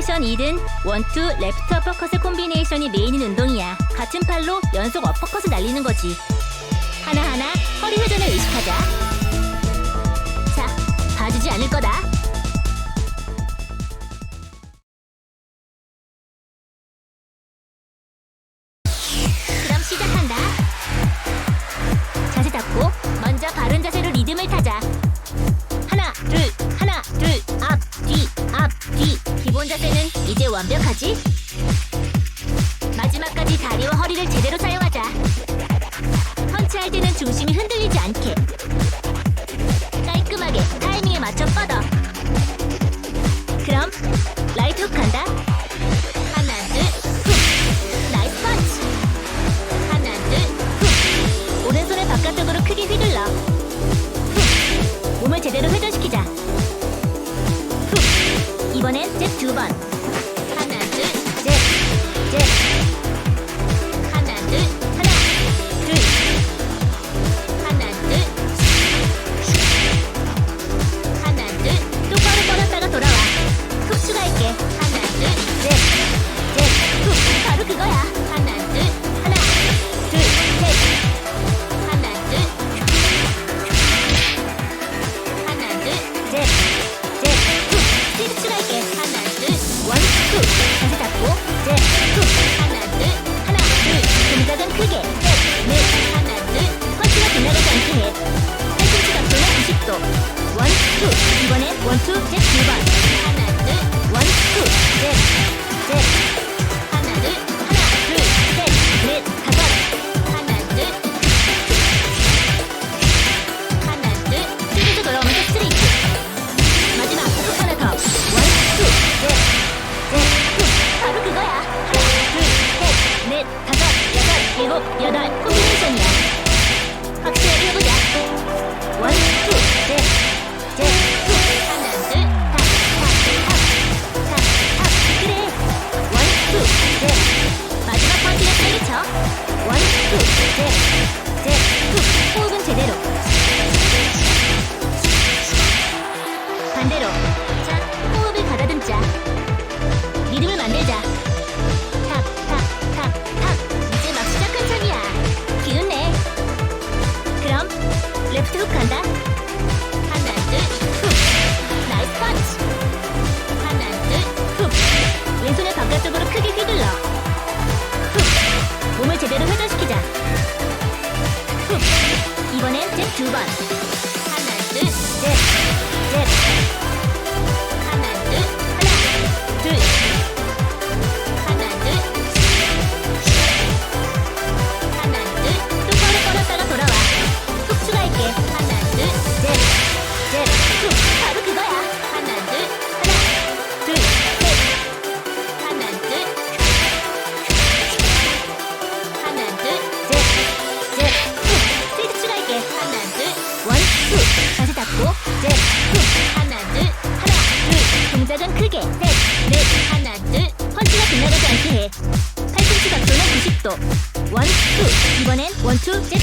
콤비네이션 2든 원투 레프트 어퍼컷의 콤비네이션이 메인인 운동이야. 같은 팔로 연속 어퍼컷을 날리는 거지. 하나하나 허리 회전을 의식하자. 않게. 깔끔하게 타이밍에 맞춰 뻗어. 그럼 라이트 훅 간다. 하나 둘훅. 나이스 펀치. 하나 둘훅. 오른손을 바깥쪽으로 크게 휘둘러. 훅. 몸을 제대로 회전시키자. 훅. 이번엔 잽 두번. 하나 둘잽잽. 独特感だ One, two, three.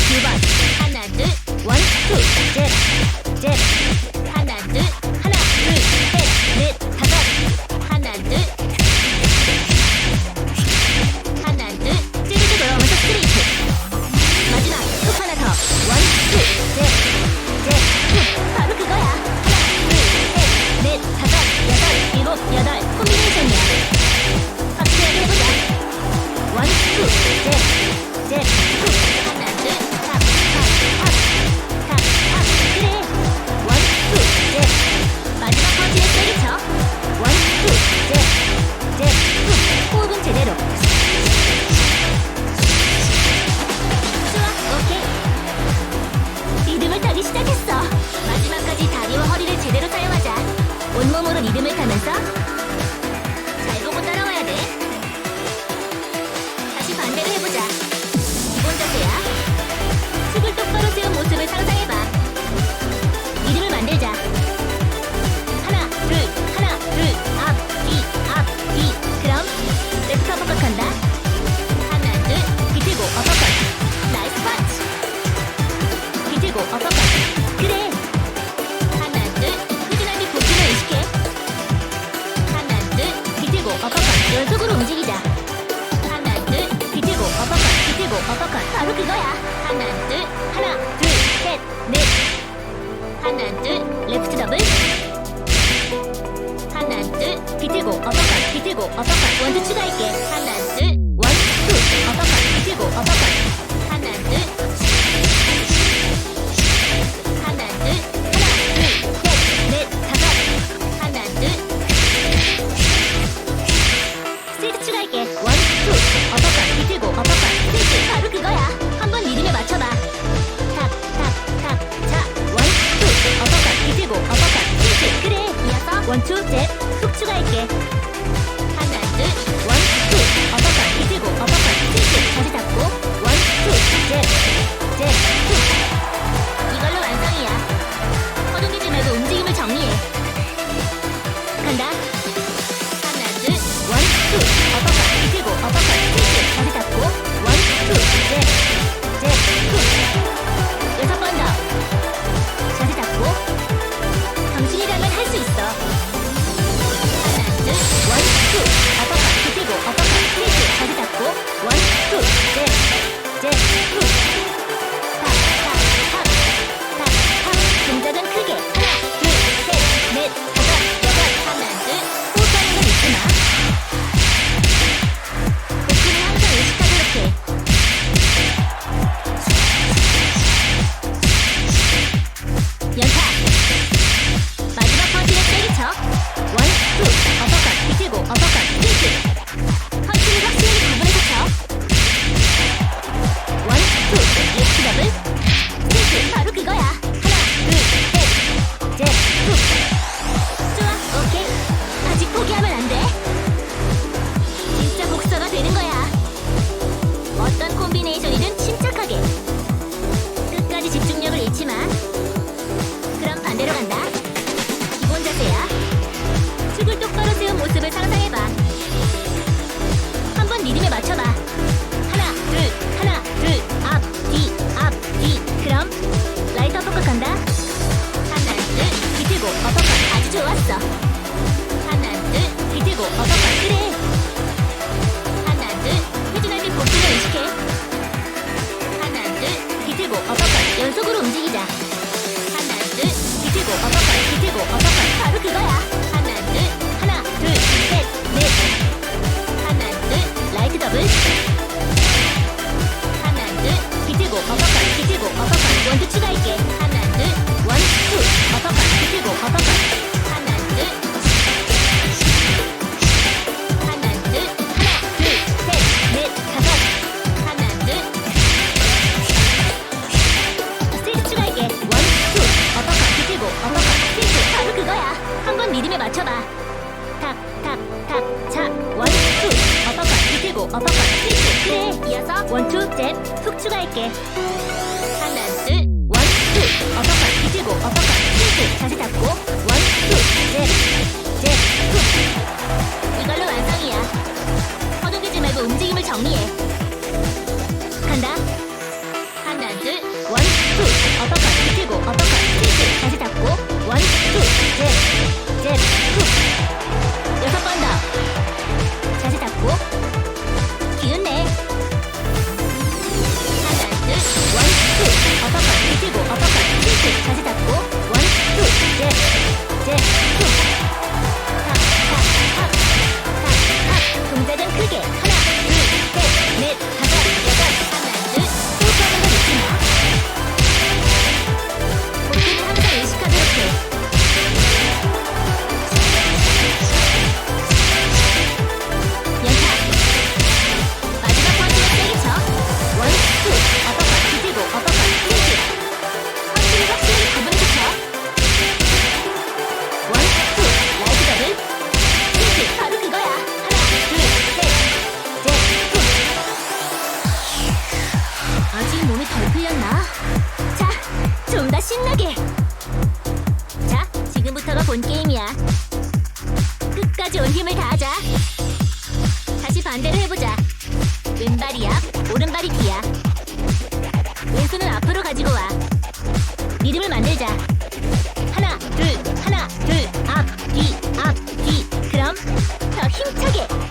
바로 그거야. 하나, 둘, 하나, 둘, 셋, 넷. 하나, 둘, 레프트 더블. 하나, 둘, 비틀고, 어퍼컷, 비틀고, 어퍼컷. 원투 추가할게. 하나, Отпустите меня. 하나 둘 원투. 어퍼컷 뒤지고 어퍼컷 힌트 자세 잡고 원투 제제훅 이걸로 완성이야. 허둥대지 말고 움직임을 정리해. 몸이 덜 풀렸나? 자, 좀 더 신나게! 자, 지금부터가 본 게임이야. 끝까지 온 힘을 다하자. 다시 반대를 해보자. 왼발이 앞, 오른발이 뒤야. 왼손은 앞으로 가지고 와. 리듬을 만들자. 하나, 둘, 하나, 둘, 앞, 뒤, 앞, 뒤. 그럼 더 힘차게!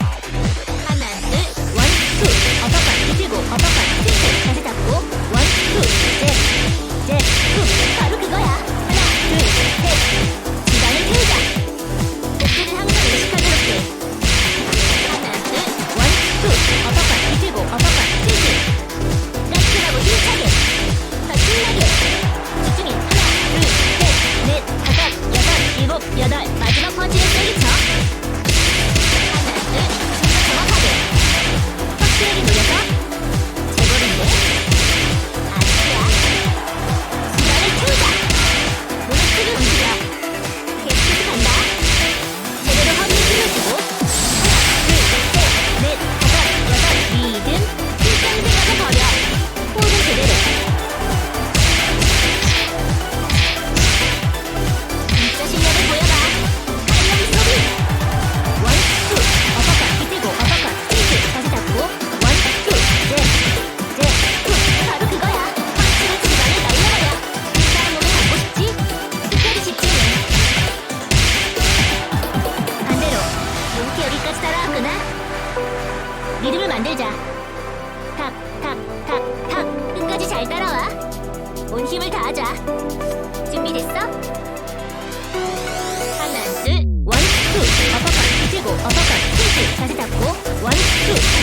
다시 잡고 원투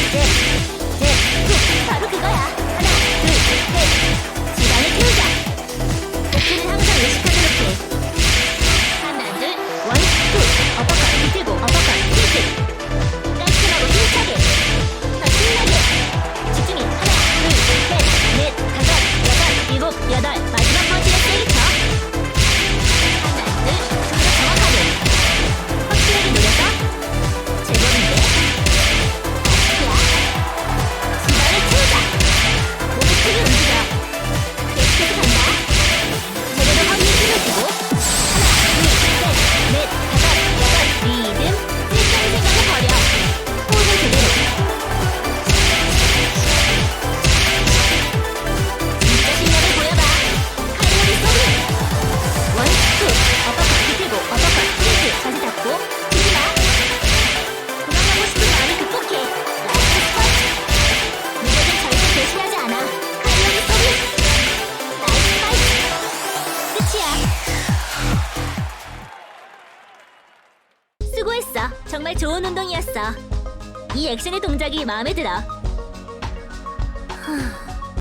이제 네. 갑자기 마음에 들어.